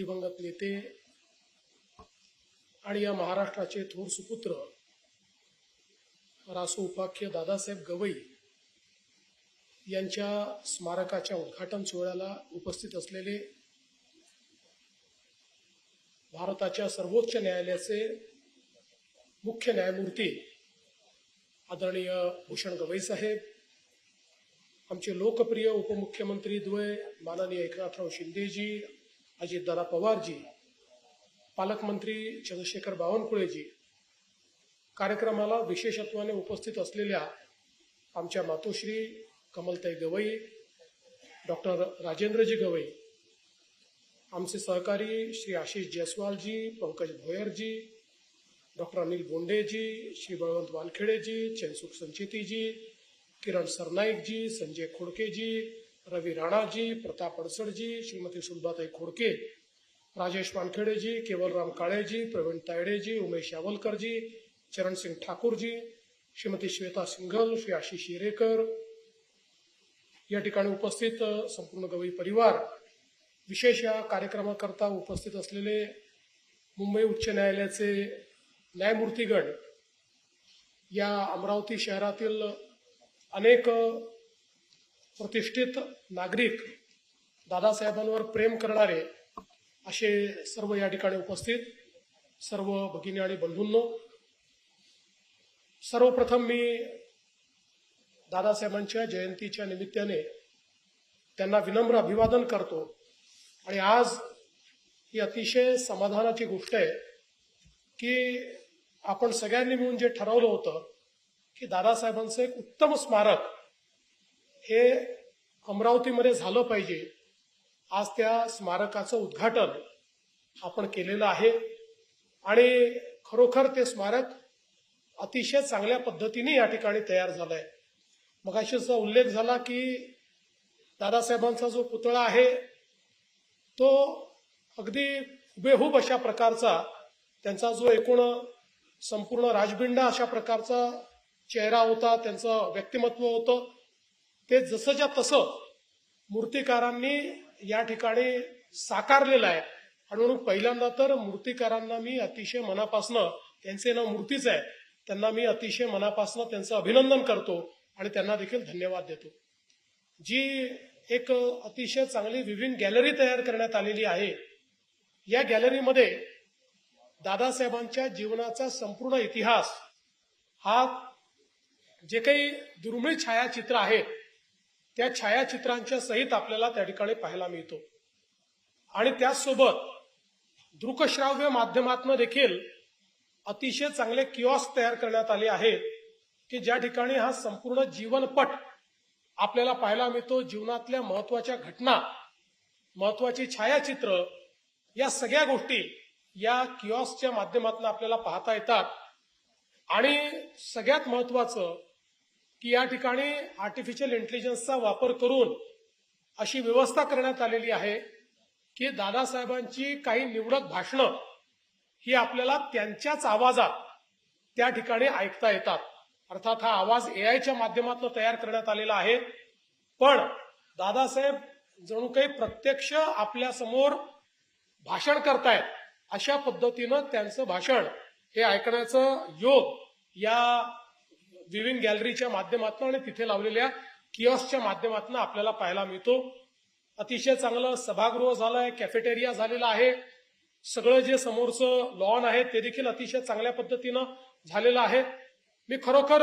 दिवंगत नेते आणि या महाराष्ट्राचे थोर सुपुत्र रासू उपाख्य दादासाहेब गवई यांच्या स्मारकाच्या उद्घाटन सोहळ्याला उपस्थित असलेले भारताच्या सर्वोच्च न्यायालयाचे मुख्य न्यायमूर्ती आदरणीय भूषण गवई साहेब आमचे लोकप्रिय उपमुख्यमंत्री द्वय माननीय एकनाथराव शिंदेजी अजितदादा पवारजी पालकमंत्री चंद्रशेखर बावनकुळेजी कार्यक्रमाला विशेषत्वाने उपस्थित असलेल्या आमच्या मातोश्री कमलताई गवई डॉक्टर राजेंद्रजी गवई आमचे सहकारी श्री आशिष जयस्वालजी पंकज भोयरजी डॉक्टर अनिल बोंडेजी श्री बळवंत वानखेडेजी चैनसुख संचेतीजी किरण सरनाईकजी संजय खोडकेजी रवी राणाजी प्रताप अडसडजी श्रीमती सुलभाताई खोडके राजेश वानखेडेजी केवलराम काळेजी प्रवीण तायडेजी उमेश यावलकरजी चरणसिंग ठाकूरजी श्रीमती श्वेता सिंघल श्री आशिष हिरेकर या ठिकाणी उपस्थित संपूर्ण गवई परिवार विशेष या कार्यक्रमाकरता उपस्थित असलेले मुंबई उच्च न्यायालयाचे न्यायमूर्तीगण या अमरावती शहरातील अनेक प्रतिष्ठित नागरिक दादासाहेबांवर प्रेम करणारे असे सर्व या ठिकाणी उपस्थित सर्व भगिनी आणि बंधूंनो सर्वप्रथम मी दादासाहेबांच्या जयंतीच्या निमित्ताने त्यांना विनम्र अभिवादन करतो आणि आज ही अतिशय समाधानाची गोष्ट आहे की आपण सगळ्यांनी मिळून जे ठरवलं होतं की दादासाहेबांचं एक उत्तम स्मारक हे अमरावतीमध्ये झालं पाहिजे. आज त्या स्मारकाचं उद्घाटन आपण केलेलं आहे. आणि खरोखर ते स्मारक अतिशय चांगल्या पद्धतीने या ठिकाणी तयार झालंय. मगाशीचा उल्लेख झाला की दादासाहेबांचा जो पुतळा आहे तो अगदी हुबेहूब अशा प्रकारचा त्यांचा जो एकूण संपूर्ण राजबिंडा अशा प्रकारचा चेहरा होता त्यांचं व्यक्तिमत्व होतं. ते जसंच्या तसं मूर्तिकारांनी या ठिकाणी साकारलेलं आहे. आणि म्हणून पहिल्यांदा तर मूर्तिकारांना मी अतिशय मनापासनं त्यांचे नाव मूर्तीच आहे त्यांना मी अतिशय मनापासनं त्यांचं अभिनंदन करतो आणि त्यांना देखील धन्यवाद देतो. जी एक अतिशय चांगली विविंग गॅलरी तयार करण्यात आलेली आहे या गॅलरीमध्ये दादासाहेबांच्या जीवनाचा संपूर्ण इतिहास हा जे काही दुर्मिळ छायाचित्र आहेत त्या छायाचित्रांच्या सहित आपल्याला त्या ठिकाणी पाहायला मिळतो. आणि त्याचसोबत दृकश्राव्य माध्यमातून देखील अतिशय चांगले किऑस तयार करण्यात आले आहेत की ज्या ठिकाणी हा संपूर्ण जीवनपट आपल्याला पाहायला मिळतो. जीवनातल्या महत्त्वाच्या घटना महत्वाची छायाचित्र या सगळ्या गोष्टी या किऑसच्या माध्यमातून आपल्याला पाहता येतात. आणि सगळ्यात महत्वाचं की या ठिकाणी आर्टिफिशियल इंटेलिजन्सचा वापर करून अशी व्यवस्था करण्यात आलेली आहे की दादासाहेबांची काही निवडक भाषणं ही आपल्याला त्यांच्याच आवाजात त्या ठिकाणी ऐकता येतात. अर्थात हा आवाज एआयच्या माध्यमातून तयार करण्यात आलेला आहे. पण दादासाहेब जणू काही प्रत्यक्ष आपल्यासमोर भाषण करतायत अशा पद्धतीनं त्यांचं भाषण हे ऐकण्याचं योग या विविंग गॅलरीच्या माध्यमातून आणि तिथे लावलेल्या किऑसच्या माध्यमातून आपल्याला पाहायला मिळतो. अतिशय चांगलं सभागृह झालंय कॅफेटेरिया झालेला आहे. सगळं जे समोरचं लॉन आहे ते देखील अतिशय चांगल्या पद्धतीनं झालेलं आहे. मी खरोखर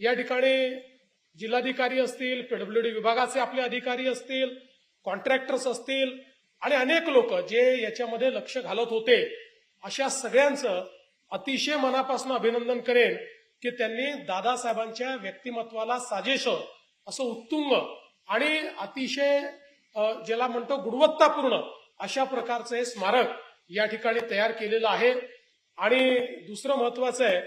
या ठिकाणी जिल्हाधिकारी असतील पीडब्ल्यूडी विभागाचे आपले अधिकारी असतील कॉन्ट्रॅक्टर्स असतील आणि अनेक लोक जे याच्यामध्ये लक्ष घालत होते अशा सगळ्यांचं अतिशय मनापासून अभिनंदन करेन. की त्यांनी दादासाहेबांच्या व्यक्तिमत्वाला साजेश असं उत्तुंग आणि अतिशय ज्याला म्हणतो गुणवत्तापूर्ण अशा प्रकारचं हे स्मारक या ठिकाणी तयार केलेलं आहे. आणि दुसरं महत्वाचं आहे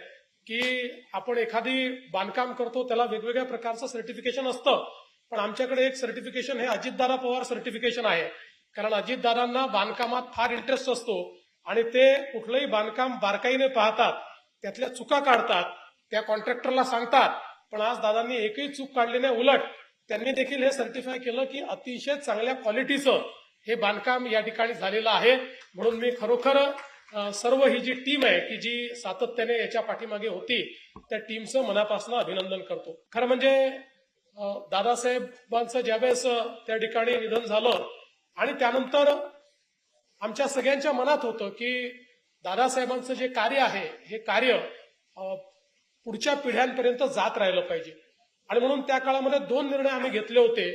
की आपण एखादी बांधकाम करतो त्याला वेगवेगळ्या प्रकारचं सर्टिफिकेशन असतं. पण आमच्याकडे एक सर्टिफिकेशन हे अजितदादा पवार सर्टिफिकेशन आहे. कारण अजितदादांना बांधकामात फार इंटरेस्ट असतो आणि ते कुठलंही बांधकाम बारकाईने पाहतात त्यातल्या चुका काढतात त्या कॉन्ट्रॅक्टरला सांगतात पण आज दादांनी एकही चूक काढली नाही उलट त्यांनी देखील हे सर्टिफाय केलं की अतिशय चांगल्या क्वालिटीचं हे बांधकाम या ठिकाणी झालेलं आहे. म्हणून मी खरोखर सर्व ही जी टीम आहे की जी सातत्याने याच्या पाठीमागे होती त्या टीमचं मनापासून अभिनंदन करतो. खरं म्हणजे दादासाहेबांचं ज्यावेळेस त्या ठिकाणी निधन झालं आणि त्यानंतर आमच्या सगळ्यांच्या मनात होतं की दादासाहेबांचं जे कार्य आहे हे कार्य पुढच्या पिढ्यांपर्यंत जात राहिलं पाहिजे. आणि म्हणून त्या काळामध्ये दोन निर्णय आम्ही घेतले होते.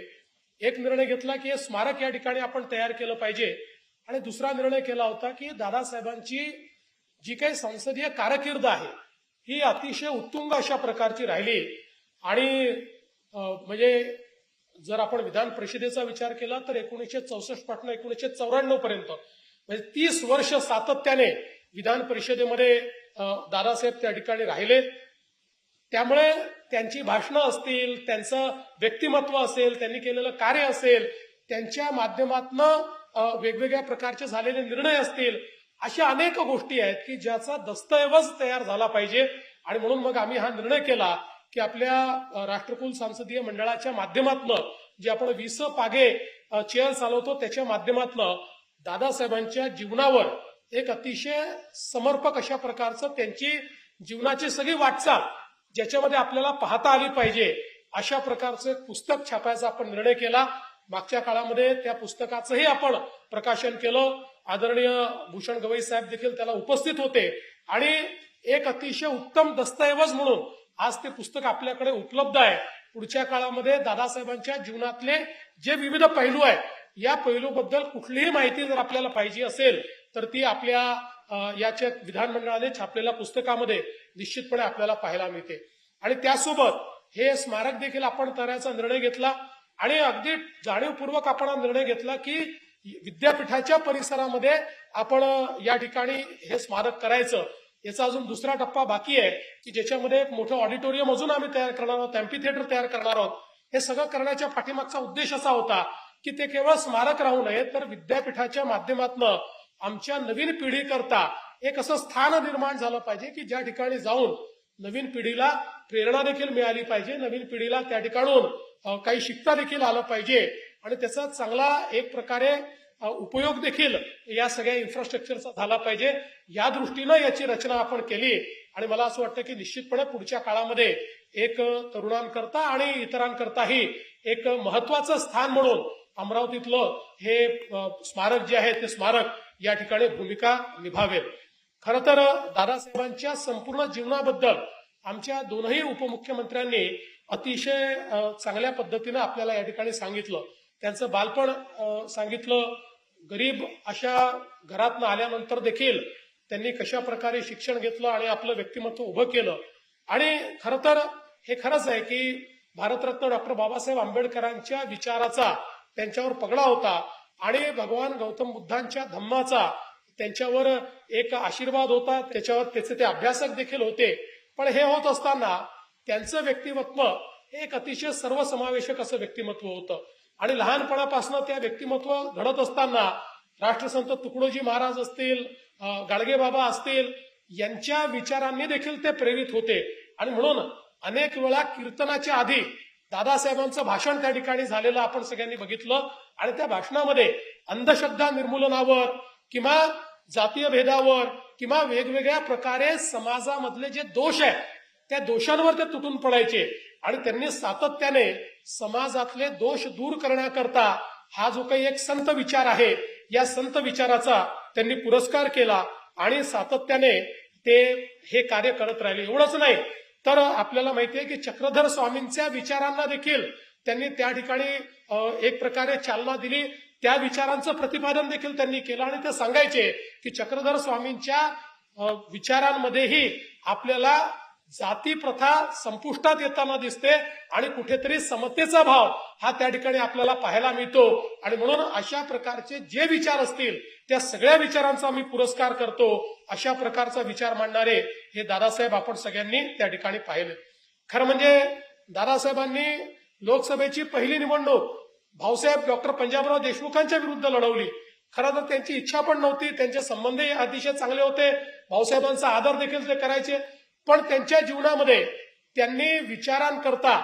एक निर्णय घेतला की हे स्मारक या ठिकाणी आपण तयार केलं पाहिजे. आणि दुसरा निर्णय केला होता की दादासाहेबांची जी काही संसदीय कारकीर्द आहे ही अतिशय उत्तुंग अशा प्रकारची राहिली. आणि म्हणजे जर आपण विधान परिषदेचा विचार केला तर एकोणीसशे चौसष्टपासून एकोणीसशे चौऱ्याण्णव पर्यंत म्हणजे तीस वर्ष सातत्याने विधान परिषदेमध्ये दादासाहेब त्या ठिकाणी राहिले. त्यामुळे त्यांची भाषणं असतील त्यांचं व्यक्तिमत्व असेल त्यांनी केलेलं कार्य असेल त्यांच्या माध्यमातनं वेगवेगळ्या प्रकारचे झालेले निर्णय असतील अशा अनेक गोष्टी आहेत की ज्याचा दस्तऐवज तयार झाला पाहिजे. आणि म्हणून मग आम्ही हा निर्णय केला की आपल्या राष्ट्रकुल संसदीय मंडळाच्या माध्यमातनं जे आपण विस पागे चेअर चालवतो त्याच्या माध्यमातनं दादासाहेबांच्या जीवनावर एक अतिशय समर्पक अशा प्रकारचं त्यांची जीवनाची सगळी वाटचाल ज्याच्यामध्ये आपल्याला पाहता आली पाहिजे अशा प्रकारचं पुस्तक छापायचा आपण निर्णय केला. मागच्या काळामध्ये त्या पुस्तकाचंही आपण प्रकाशन केलं. आदरणीय भूषण गवई साहेब देखील त्याला उपस्थित होते. आणि एक अतिशय उत्तम दस्तऐवज म्हणून आज ते पुस्तक आपल्याकडे उपलब्ध आहे. पुढच्या काळामध्ये दादासाहेबांच्या जीवनातले जे विविध पैलू आहेत या पैलूबद्दल कुठलीही माहिती जर आपल्याला पाहिजे असेल तर ती आपल्या याच्या विधानमंडळाने छापलेल्या पुस्तकामध्ये निश्चितपणे आपल्याला पाहायला मिळते. आणि त्यासोबत हे स्मारक देखील आपण करायचा निर्णय घेतला आणि अगदी जाणीवपूर्वक आपण हा निर्णय घेतला की विद्यापीठाच्या परिसरामध्ये आपण या ठिकाणी हे स्मारक करायचं. याचा अजून दुसरा टप्पा बाकी आहे की ज्याच्यामध्ये एक मोठं ऑडिटोरियम अजून आम्ही तयार करणार आहोत एम्पी थिएटर तयार करणार आहोत. हे सगळं करण्याच्या पाठीमागचा उद्देश असा होता की ते केवळ स्मारक राहू नये तर विद्यापीठाच्या माध्यमातून आमच्या नवीन पिढीकरता एक असं स्थान निर्माण झालं पाहिजे की ज्या ठिकाणी जाऊन नवीन पिढीला प्रेरणा देखील मिळाली पाहिजे नवीन पिढीला त्या ठिकाणून काही शिकता देखील आलं पाहिजे. आणि त्याचा चांगला एक प्रकारे उपयोग देखील या सगळ्या इन्फ्रास्ट्रक्चरचा झाला पाहिजे. या दृष्टीनं याची रचना आपण केली. आणि मला असं वाटतं की निश्चितपणे पुढच्या काळामध्ये एक तरुणांकरता आणि इतरांकरताही एक महत्वाचं स्थान म्हणून अमरावतीतलं हे स्मारक जे आहे ते स्मारक या ठिकाणी भूमिका निभावेल. खरं तर दादासाहेबांच्या संपूर्ण जीवनाबद्दल आमच्या दोनही उपमुख्यमंत्र्यांनी अतिशय चांगल्या पद्धतीनं आपल्याला या ठिकाणी सांगितलं. त्यांचं बालपण सांगितलं. गरीब अशा घरातनं आल्यानंतर देखील त्यांनी कशा प्रकारे शिक्षण घेतलं आणि आपलं व्यक्तिमत्व उभं केलं. आणि खरं तर हे खरंच आहे की भारतरत्न डॉक्टर बाबासाहेब आंबेडकरांच्या विचाराचा त्यांच्यावर पगडा होता आणि भगवान गौतम बुद्धांच्या धम्माचा त्यांच्यावर एक आशीर्वाद होता त्याच्यावर त्याचे ते अभ्यासक देखील होते. पण हे होत असताना त्यांचं व्यक्तिमत्व हे एक अतिशय सर्वसमावेशक असं व्यक्तिमत्व होतं. आणि लहानपणापासून त्या व्यक्तिमत्व घडत असताना राष्ट्रसंत तुकडोजी महाराज असतील गाडगेबाबा गाडगे बाबा असतील यांच्या विचारांनी देखील ते प्रेरित होते. आणि म्हणून अनेक वेळा कीर्तनाच्या आधी दादासाहेबांचं भाषण त्या ठिकाणी झालेलं आपण सगळ्यांनी बघितलं. आणि त्या भाषणामध्ये अंधश्रद्धा निर्मूलनावर किंवा जातीय भेदावर किंवा वेगवेगळ्या प्रकारे समाजामधले जे दोष आहेत त्या दोषांवर ते तुटून पडायचे. आणि त्यांनी सातत्याने समाजातले दोष दूर करण्याकरता हा जो काही एक संत विचार आहे या संत विचाराचा त्यांनी पुरस्कार केला आणि सातत्याने ते हे कार्य करत राहिले. एवढंच नाही तर आपल्याला माहितीये की चक्रधर स्वामींच्या विचारांना देखील त्यांनी त्या ठिकाणी एक प्रकारे चालना दिली. त्या विचारांचं प्रतिपादन देखील त्यांनी केलं आणि ते सांगायचे की चक्रधर स्वामींच्या विचारांमध्येही आपल्याला जाती प्रथा संपुष्टात येताना दिसते आणि कुठेतरी समतेचा भाव हा त्या ठिकाणी आपल्याला पाहायला मिळतो. आणि म्हणून अशा प्रकारचे जे विचार असतील त्या सगळ्या विचारांचा मी पुरस्कार करतो. अशा प्रकारचा विचार मांडणारे हे दादासाहेब आपण सगळ्यांनी त्या ठिकाणी पाहिले. खरं म्हणजे दादासाहेबांनी लोकसभेची पहिली निवडणूक भाऊसाहेब डॉक्टर पंजाबराव देशमुखांच्या विरुद्ध लढवली. खरं तर त्यांची इच्छा पण नव्हती त्यांचे संबंधही अतिशय चांगले होते. भाऊसाहेबांचा आदर देखील ते करायचे. पण त्यांच्या जीवनामध्ये त्यांनी विचारांकरता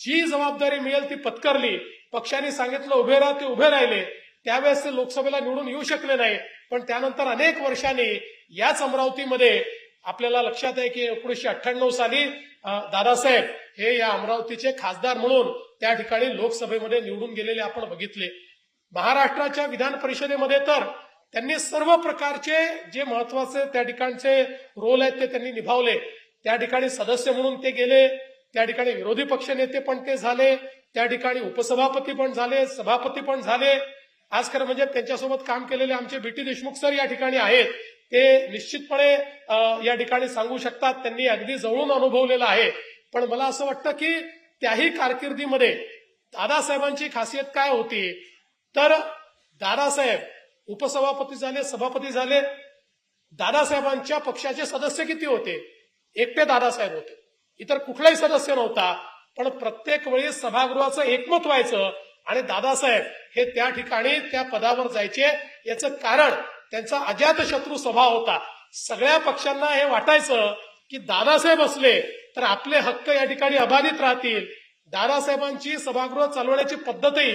जी जबाबदारी मिळेल ती पत्करली. पक्षाने सांगितलं उभे राहा ते उभे राहिले. त्यावेळेस ते लोकसभेला निवडून येऊ शकले नाही. पण त्यानंतर अनेक वर्षांनी याच अमरावतीमध्ये आपल्याला लक्षात आहे की एकोणीसशे अठ्ठ्याण्णव साली दादासाहेब हे या अमरावतीचे खासदार म्हणून त्या ठिकाणी लोकसभेमध्ये निवडून गेलेले आपण बघितले. महाराष्ट्राच्या विधान परिषदेमध्ये तर त्यांनी सर्व प्रकारचे जे महत्त्वाचे त्या ठिकाणचे रोल आहेत ते त्यांनी निभावले. त्या ठिकाणी सदस्य म्हणून ते गेले त्या ठिकाणी विरोधी पक्ष नेते पण ते झाले त्या ठिकाणी उपसभापती पण झाले सभापती पण झाले. आज खरं म्हणजे त्यांच्यासोबत काम केलेले आमचे बी टी देशमुख सर या ठिकाणी आहेत. ते निश्चितपणे या ठिकाणी सांगू शकतात त्यांनी अगदी जवळून अनुभवलेलं आहे. पण मला असं वाटतं की त्याही कारकिर्दीमध्ये दादासाहेबांची खासियत काय होती? तर दादासाहेब उपसभापती झाले सभापती झाले. दादासाहेबांच्या पक्षाचे सदस्य किती होते? एकटे दादासाहेब होते. इतर कुठलाही सदस्य नव्हता. पण प्रत्येक वेळी सभागृहाचं एकमत व्हायचं आणि दादासाहेब हे त्या ठिकाणी त्या पदावर जायचे. याचं कारण त्यांचा अजातशत्रू स्वभाव होता. सगळ्या पक्षांना हे वाटायचं की दादासाहेब असले तर आपले हक्क या ठिकाणी अबाधित राहतील. दादासाहेबांची सभागृह चालवण्याची पद्धतही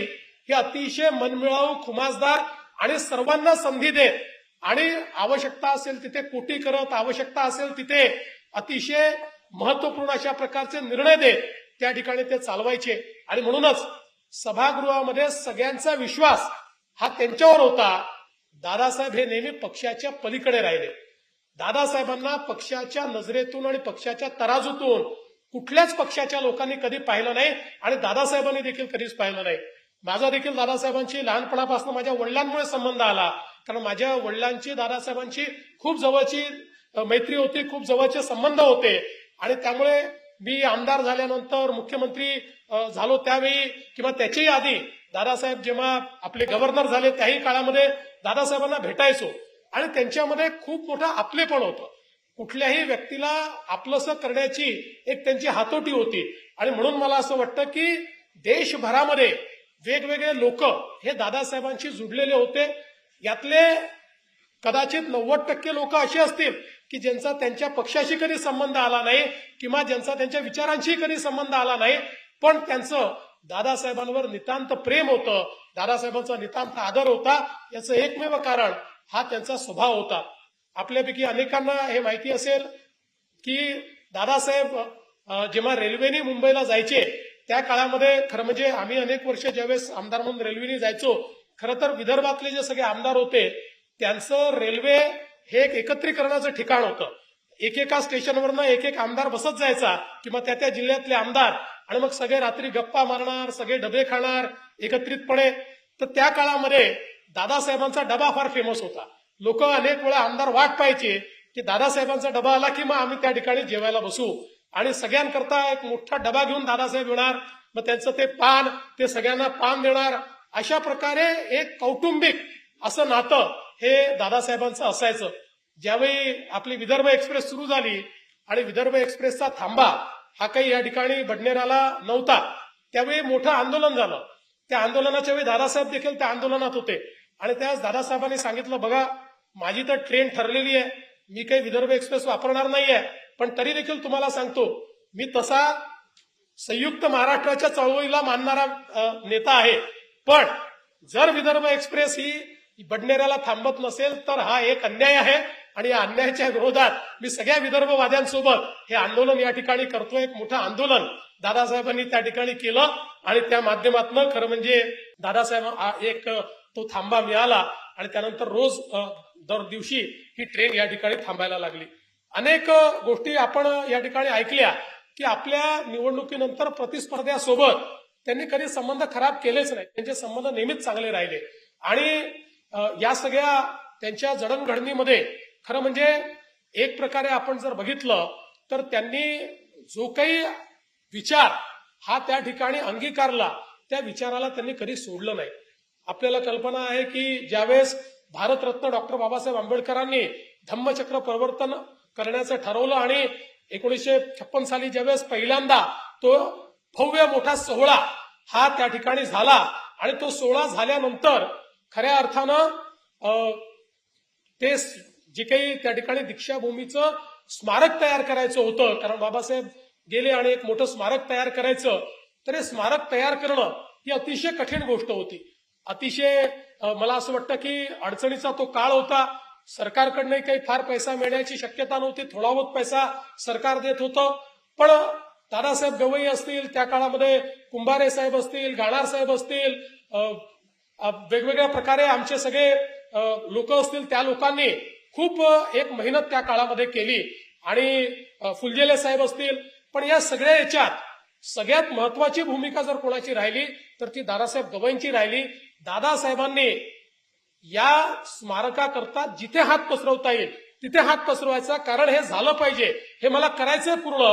ही अतिशय मनमिळावू खुमासदार आणि सर्वांना संधी देत आणि आवश्यकता असेल तिथे कोटी करत आवश्यकता असेल तिथे अतिशय महत्त्वपूर्ण अशा प्रकारचे निर्णय देत त्या ठिकाणी ते चालवायचे. आणि म्हणूनच सभागृहामध्ये सगळ्यांचा विश्वास हा त्यांच्यावर होता. दादासाहेब हे नेहमी पक्षाच्या पलीकडे राहिले. दादासाहेबांना पक्षाच्या नजरेतून आणि पक्षाच्या तराजूतून कुठल्याच पक्षाच्या लोकांनी कधी पाहिलं नाही आणि दादासाहेबांनी देखील कधीच पाहिलं नाही. माझा देखील दादासाहेबांची लहानपणापासून माझ्या वडिलांमुळे संबंध आला. कारण माझ्या वडिलांची दादासाहेबांची खूप जवळची मैत्री होती खूप जवळचे संबंध होते. आणि त्यामुळे मी आमदार झाल्यानंतर मुख्यमंत्री झालो त्यावेळी किंवा त्याच्याही आधी दादासाहेब जेव्हा आपले गव्हर्नर झाले त्याही काळामध्ये दादासाहेबांना भेटायचो. आणि त्यांच्यामध्ये खूप मोठं आपलेपण होतं. कुठल्याही व्यक्तीला आपलंसं करण्याची एक त्यांची हातोटी होती. आणि म्हणून मला असं वाटतं की देशभरामध्ये वेगवेगळे लोक हे दादासाहेबांशी जुडलेले होते. यातले कदाचित नव्वद टक्के लोक असे असतील की ज्यांचा त्यांच्या पक्षाशी कधी संबंध आला नाही किंवा ज्यांचा त्यांच्या विचारांशी कधी संबंध आला नाही. पण त्यांचं दादासाहेबांवर नितांत प्रेम होतं. दादासाहेबांचा नितांत आदर होता. याचं एकमेव कारण हा त्यांचा स्वभाव होता. आपल्यापैकी अनेकांना हे माहिती असेल की दादासाहेब जेव्हा रेल्वेने मुंबईला जायचे त्या काळामध्ये खरं म्हणजे आम्ही अनेक वर्ष ज्यावेळेस आमदार म्हणून रेल्वेने जायचो खरं तर विदर्भातले जे सगळे आमदार होते त्यांचं रेल्वे हे एक एकत्रीकरणाचं ठिकाण होतं. एकेका स्टेशनवरनं एक एक आमदार बसत जायचा किंवा त्या त्या जिल्ह्यातले आमदार आणि मग सगळे रात्री गप्पा मारणार सगळे डबे खाणार एकत्रितपणे. तर त्या काळामध्ये दादासाहेबांचा डबा फार फेमस होता. लोक अनेक वेळा आमदार वाट पाहायचे की दादासाहेबांचा डबा आला की मग आम्ही त्या ठिकाणी जेवायला बसू. आणि सगळ्यांकरता एक मोठा डबा घेऊन दादासाहेब येणार. मग त्यांचं ते पान ते सगळ्यांना पान देणार. अशा प्रकारे एक कौटुंबिक असं नातं हे दादासाहेबांचं असायचं. ज्यावेळी आपली विदर्भ एक्सप्रेस सुरू झाली आणि विदर्भ एक्सप्रेसचा थांबा हा काही या ठिकाणी बडनेराला नव्हता. त्यावेळी मोठं आंदोलन झालं. त्या आंदोलनाच्या वेळी दादासाहेब देखील त्या आंदोलनात होते. आणि त्याच दादासाहेबांनी सांगितलं बघा माझी तर ट्रेन ठरलेली आहे. मी काही विदर्भ एक्सप्रेस वापरणार नाहीये. पण तरी देखील तुम्हाला सांगतो मी तसा संयुक्त महाराष्ट्राच्या चळवळीला मानणारा नेता आहे. पण जर विदर्भ एक्सप्रेस ही बडनेऱ्याला थांबत नसेल तर हा एक अन्याय आहे. आणि या अन्यायाच्या विरोधात मी सगळ्या विदर्भवाद्यांसोबत हे आंदोलन या ठिकाणी करतो एक मोठं आंदोलन दादासाहेबांनी त्या ठिकाणी केलं. आणि त्या माध्यमातून खरं म्हणजे दादासाहेब एक तो थांबा मिळाला आणि त्यानंतर रोज दर दिवशी ही ट्रेन या ठिकाणी थांबायला लागली. अनेक गोष्टी आपण या ठिकाणी ऐकल्या की आपल्या निवडणुकीनंतर प्रतिस्पर्ध्यासोबत त्यांनी कधी संबंध खराब केलेच नाही. त्यांचे संबंध नेहमीच चांगले राहिले. आणि या सगळ्या त्यांच्या जडणघडणीमध्ये खरं म्हणजे एक प्रकारे आपण जर बघितलं तर त्यांनी जो काही विचार हा त्या ठिकाणी अंगीकारला त्या विचाराला त्यांनी कधी सोडलं नाही. आपल्याला कल्पना आहे की ज्यावेळेस भारतरत्न डॉक्टर बाबासाहेब आंबेडकरांनी धम्मचक्र प्रवर्तन करण्याचं ठरवलं आणि एकोणीसशे छप्पन साली ज्यावेळेस पहिल्यांदा तो भव्य मोठा सोहळा हा त्या ठिकाणी झाला आणि तो सोहळा झाल्यानंतर खऱ्या अर्थानं ते जे काही त्या ठिकाणी दीक्षाभूमीचं स्मारक तयार करायचं होतं कारण बाबासाहेब गेले आणि एक मोठं स्मारक तयार करायचं तर हे स्मारक तयार करणं ही अतिशय कठीण गोष्ट होती. अतिशय मला असं वाटतं की अडचणीचा तो काळ होता. सरकारकडनं काही फार पैसा मिळण्याची शक्यता नव्हती. थोडा बहुत पैसा सरकार देत होतं. पण दादासाहेब गवई असतील त्या काळामध्ये कुंभारे साहेब असतील गाणार साहेब असतील वेगवेगळ्या प्रकारे आमचे सगळे लोक असतील त्या लोकांनी खूप एक मेहनत त्या काळामध्ये केली. आणि फुलजेले साहेब असतील पण या सगळ्या याच्यात सगळ्यात महत्वाची भूमिका जर कोणाची राहिली तर ती दादासाहेब गवईंची राहिली. दादासाहेबांनी या स्मारकाकरता जिथे हात पसरवता येईल तिथे हात पसरवायचा कारण हे झालं पाहिजे हे मला करायचंय पूर्ण.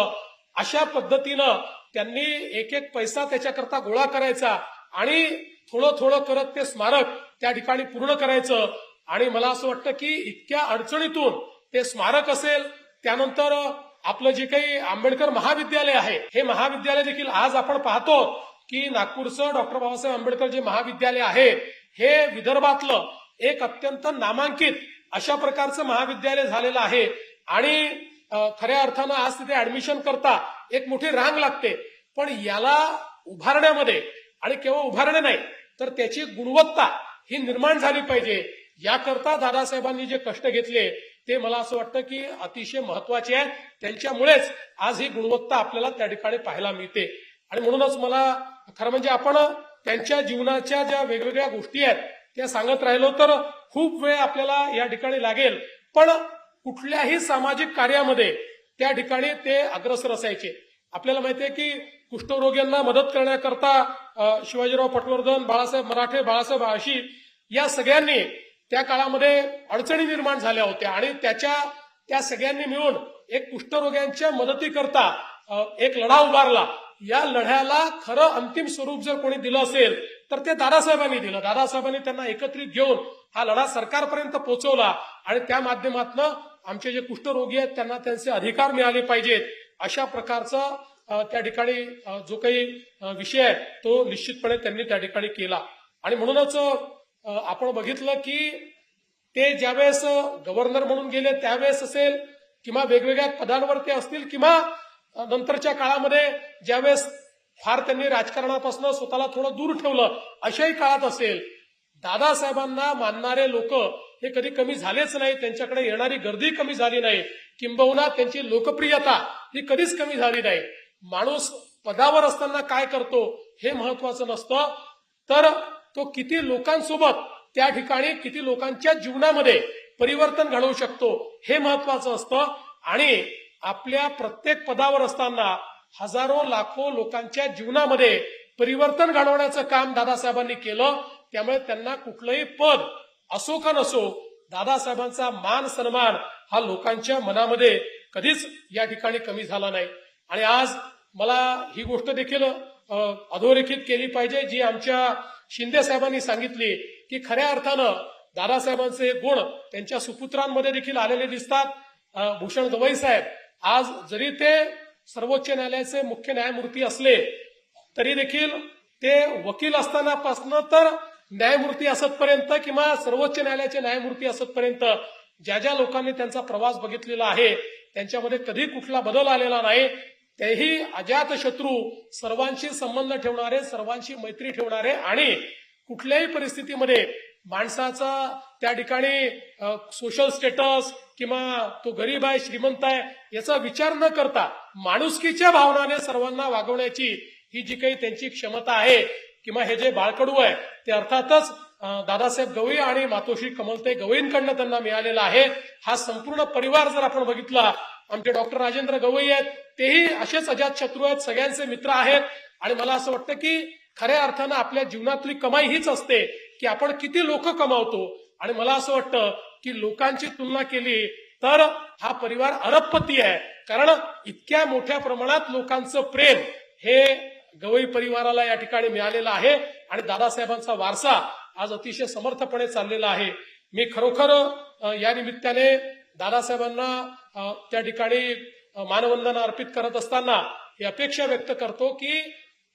अशा पद्धतीनं त्यांनी एक एक पैसा त्याच्याकरता गोळा करायचा आणि थोडं थोडं करत ते स्मारक त्या ठिकाणी पूर्ण करायचं. आणि मला असं वाटतं की इतक्या अडचणीतून ते स्मारक असेल त्यानंतर आपलं जे काही आंबेडकर महाविद्यालय आहे हे महाविद्यालय देखील आज आपण पाहतो. की नागपूरचं डॉक्टर बाबासाहेब आंबेडकर जे महाविद्यालय आहे हे विदर्भातलं एक अत्यंत नामांकित अशा प्रकारचं महाविद्यालय झालेलं आहे. आणि खऱ्या अर्थानं आज तिथे ऍडमिशन करता एक मोठी रांग लागते. पण याला उभारण्यामध्ये आणि केवळ उभारणे नाही तर त्याची गुणवत्ता ही निर्माण झाली पाहिजे. याकरता दादासाहेबांनी जे कष्ट घेतले ते मला असं वाटतं की अतिशय महत्त्वाचे आहे त्यांच्यामुळेच आज ही गुणवत्ता आपल्याला त्या ठिकाणी पाहायला मिळते. आणि म्हणूनच मला खरं म्हणजे आपण त्यांच्या जीवनाच्या ज्या वेगवेगळ्या गोष्टी आहेत त्या सांगत राहिलो तर खूप वेळ आपल्याला या ठिकाणी लागेल. पण कुठल्याही सामाजिक कार्यामध्ये त्या ठिकाणी ते अग्रसर असायचे. आपल्याला माहितीये की कुष्ठरोग्यांना मदत करण्याकरता शिवाजीराव पटवर्धन बाळासाहेब मराठे बाळासाहेब आळशी या सगळ्यांनी त्या काळामध्ये अडचणी निर्माण झाल्या होत्या आणि त्याच्या त्या सगळ्यांनी मिळून एक कुष्ठरोग्यांच्या मदतीकरता एक लढा उभारला. या लढ्याला खरं अंतिम स्वरूप जर कोणी दिलं असेल तर ते दादासाहेबांनी दिलं. दादासाहेबांनी त्यांना एकत्रित घेऊन हा लढा सरकारपर्यंत पोहोचवला आणि त्या माध्यमातून आमचे जे कुष्ठरोगी आहेत त्यांना त्यांचे अधिकार मिळाले पाहिजेत. अशा प्रकारचा त्या ठिकाणी जो काही विषय आहे तो निश्चितपणे त्यांनी त्या ठिकाणी केला. आणि म्हणूनच आपण बघितलं की ते ज्यावेळेस गव्हर्नर म्हणून गेले त्यावेळेस असेल किंवा वेगवेगळ्या पदांवर ते असतील किंवा नंतरच्या काळामध्ये ज्यावेळेस फार त्यांनी राजकारणापासून स्वतःला थोडं दूर ठेवलं अशाही काळात असेल दादासाहेबांना मानणारे लोक हे कधी कमी झालेच नाही त्यांच्याकडे येणारी गर्दी कमी झाली नाही किंबहुना त्यांची लोकप्रियता ही कधीच कमी झाली नाही. माणूस पदावर असताना काय करतो हे महत्वाचं नसतं. तर तो किती लोकांसोबत त्या ठिकाणी किती लोकांच्या जीवनामध्ये परिवर्तन घडवू शकतो हे महत्वाचं असतं. आणि आपल्या प्रत्येक पदावर असताना हजारो लाखो लोकांच्या जीवनामध्ये परिवर्तन घडवण्याचं काम दादासाहेबांनी केलं. त्यामुळे त्यांना कुठलंही पद असो का नसो दादासाहेबांचा मान सन्मान हा लोकांच्या मनामध्ये कधीच या ठिकाणी कमी झाला नाही. आणि आज मला ही गोष्ट देखील अधोरेखित केली पाहिजे जी आमच्या शिंदे साहेबांनी सांगितली की खऱ्या अर्थानं दादासाहेबांचे गुण त्यांच्या सुपुत्रांमध्ये देखील आलेले दिसतात. भूषण गवई साहेब आज जरी ते सर्वोच्च न्यायालयाचे मुख्य न्यायमूर्ती असले तरी देखील ते वकील असतानापासून तर न्यायमूर्ती असतपर्यंत किंवा सर्वोच्च न्यायालयाचे न्यायमूर्ती असतपर्यंत ज्या ज्या लोकांनी त्यांचा प्रवास बघितलेला आहे त्यांच्यामध्ये कधी कुठला बदल आलेला नाही तेही अजात शत्रू सर्वांशी संबंध ठेवणारे सर्वांशी मैत्री ठेवणारे आणि कुठल्याही परिस्थितीमध्ये माणसाचा त्या ठिकाणी सोशल स्टेटस किंवा तो गरीब आहे श्रीमंत आहे याचा विचार न करता माणुसकीच्या भावनाने सर्वांना वागवण्याची ही जी काही त्यांची क्षमता आहे किंवा हे जे बाळकडू आहे ते अर्थातच दादासाहेब गवई आणि मातोश्री कमलते गवईंकडनं त्यांना मिळालेला आहे. हा संपूर्ण परिवार जर आपण बघितला आमचे डॉक्टर राजेंद्र गवई आहेत तेही असेच अजात शत्रू आहेत सगळ्यांचे मित्र आहेत. आणि मला असं वाटतं की खऱ्या अर्थानं आपल्या जीवनातली कमाई हीच असते. की आपण किती लोक कमावतो. आणि मला असं वाटतं की लोकांची तुलना केली तर हा परिवार अरबपती आहे. कारण इतक्या मोठ्या प्रमाणात लोकांचं प्रेम हे गवई परिवाराला या ठिकाणी मिळालेलं आहे. आणि दादासाहेबांचा वारसा आज अतिशय समर्थपणे चाललेला आहे. मी खरोखर या निमित्ताने दादासाहेबांना त्या ठिकाणी मानवंदना अर्पित करत असताना ही अपेक्षा व्यक्त करतो की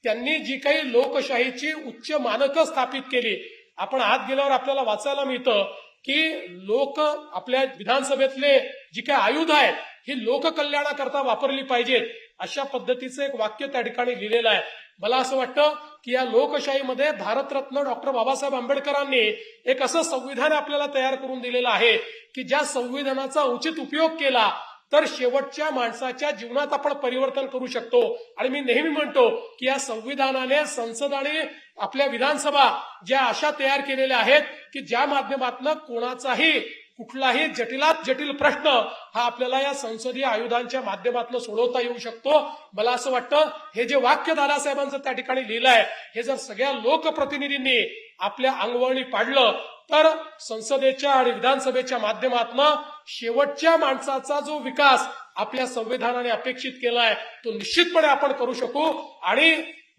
त्यांनी जी काही लोकशाहीची उच्च मानकं स्थापित केली आपण आत गेल्यावर आपल्याला वाचायला मिळतं की लोक आपल्या विधानसभेतले जी काही आयुध आहेत ही लोककल्याणाकरता वापरली पाहिजेत. अशा पद्धतीचं एक वाक्य त्या ठिकाणी लिहिलेलं आहे. मला असं वाटतं की या लोकशाहीमध्ये भारतरत्न डॉक्टर बाबासाहेब आंबेडकरांनी एक असं संविधान आपल्याला तयार करून दिलेलं आहे की ज्या संविधानाचा उचित उपयोग केला तर शेवटच्या माणसाच्या जीवनात आपण परिवर्तन करू शकतो. आणि मी नेहमी म्हणतो की या संविधानाने संसदाने आपल्या विधानसभा ज्या अशा तयार केलेल्या आहेत की ज्या माध्यमातून कोणाचाही कुठलाही जटिलात जटिल प्रश्न हा आपल्याला या संसदीय आयुधांच्या माध्यमातून सोडवता येऊ शकतो. मला असं वाटतं हे जे वाक्य दादासाहेबांचं त्या ठिकाणी लिहिलं आहे हे जर सगळ्या लोकप्रतिनिधींनी आपल्या अंगवळणी पाडलं तर संसदेच्या आणि विधानसभेच्या माध्यमातून शेवटच्या माणसाचा जो विकास आपल्या संविधानाने अपेक्षित केलाय तो निश्चितपणे आपण करू शकू. आणि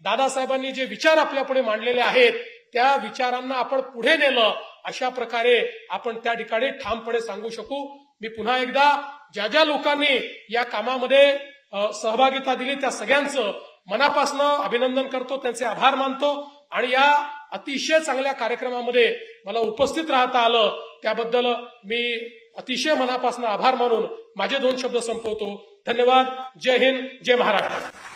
दादासाहेबांनी जे विचार आपल्यापुढे मांडलेले आहेत त्या विचारांना आपण पुढे नेलं अशा प्रकारे आपण त्या ठिकाणी ठामपणे सांगू शकू. मी पुन्हा एकदा ज्या ज्या लोकांनी या कामामध्ये सहभागिता दिली त्या सगळ्यांचं मनापासनं अभिनंदन करतो त्यांचे आभार मानतो. आणि या अतिशय चांगल्या कार्यक्रमामध्ये मला उपस्थित राहता आलं. त्याबद्दल मी अतिशय मनापासून आभार मानून माझे दोन शब्द संपवतो. धन्यवाद. जय हिंद. जय महाराष्ट्र.